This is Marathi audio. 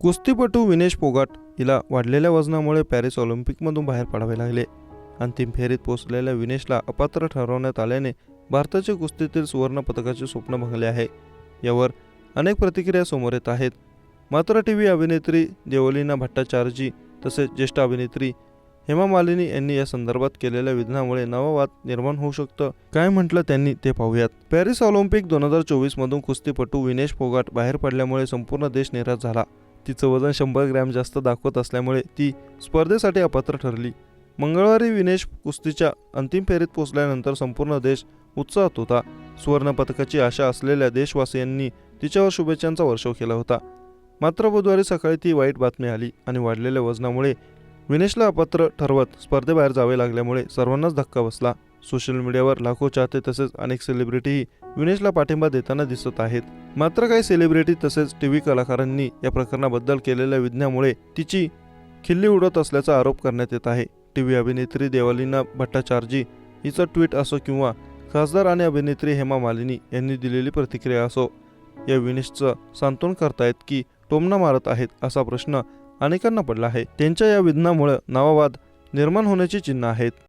कुस्तीपटू विनेश फोगाट हिला वाढलेल्या वजनामुळे पॅरिस ऑलिम्पिकमधून बाहेर पडावे लागले. अंतिम फेरीत पोहोचलेल्या विनेशला अपात्र ठरवण्यात आल्याने भारताचे कुस्तीतील सुवर्ण पदकाचे स्वप्न भंगले आहे. यावर अनेक प्रतिक्रिया समोर येत आहेत. मात्र टी व्ही अभिनेत्री देवलीना भट्टाचार्यजी तसेच ज्येष्ठ अभिनेत्री हेमा मालिनी यांनी या संदर्भात केलेल्या विधानामुळे नवा वाद निर्माण होऊ शकतं. काय म्हटलं त्यांनी ते पाहूयात. पॅरिस ऑलिम्पिक दोन हजार चोवीसमधून कुस्तीपटू विनेश फोगाट बाहेर पडल्यामुळे संपूर्ण देश निराश झाला. तिचं वजन शंभर ग्रॅम जास्त दाखवत असल्यामुळे ती स्पर्धेसाठी अपात्र ठरली. मंगळवारी विनेश कुस्तीच्या अंतिम फेरीत पोहोचल्यानंतर संपूर्ण देश उत्साहात होता. सुवर्णपदकाची आशा असलेल्या देशवासियांनी तिच्यावर शुभेच्छांचा वर्षाव केला होता. मात्र बुधवारी सकाळी ती वाईट बातमी आली आणि वाढलेल्या वजनामुळे विनेशला अपात्र ठरवत स्पर्धेबाहेर जावे लागल्यामुळे सर्वांनाच धक्का बसला. सोशल मीडियावर लाखो चाहते तसेच अनेक सेलिब्रिटीही विनेशला पाठिंबा देताना दिसत आहेत. मात्र काही सेलिब्रिटी तसेच टीव्ही कलाकारांनी या प्रकरणाबद्दल केलेल्या विज्ञामुळे तिची खिल्ली उडत असल्याचा आरोप करण्यात येत आहे. टीव्ही अभिनेत्री देवालिना भट्टाचार्जी हिचं ट्विट असो किंवा खासदार आणि अभिनेत्री हेमा मालिनी यांनी दिलेली प्रतिक्रिया असो या विनेशचं सांत्वन करतायत की टोमना मारत आहेत असा प्रश्न अनेकांना पडला आहे. त्यांच्या या विज्ञामुळे नावावाद निर्माण होण्याची चिन्ह आहेत.